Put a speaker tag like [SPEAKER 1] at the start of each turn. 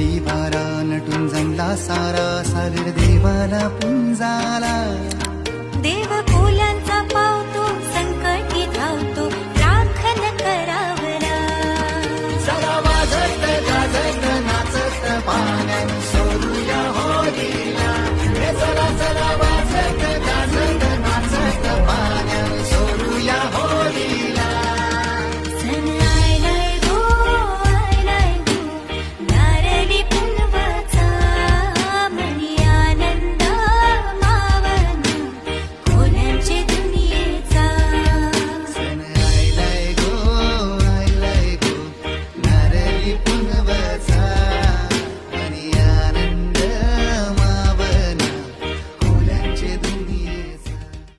[SPEAKER 1] नटली बारा नटून जमला सारा सारीर देवाला पुंजाला
[SPEAKER 2] देव फुलांचा पावतो संकटी धावतो प्रार्थन करावला.
[SPEAKER 1] सदा वाजत गाजत नाचत पा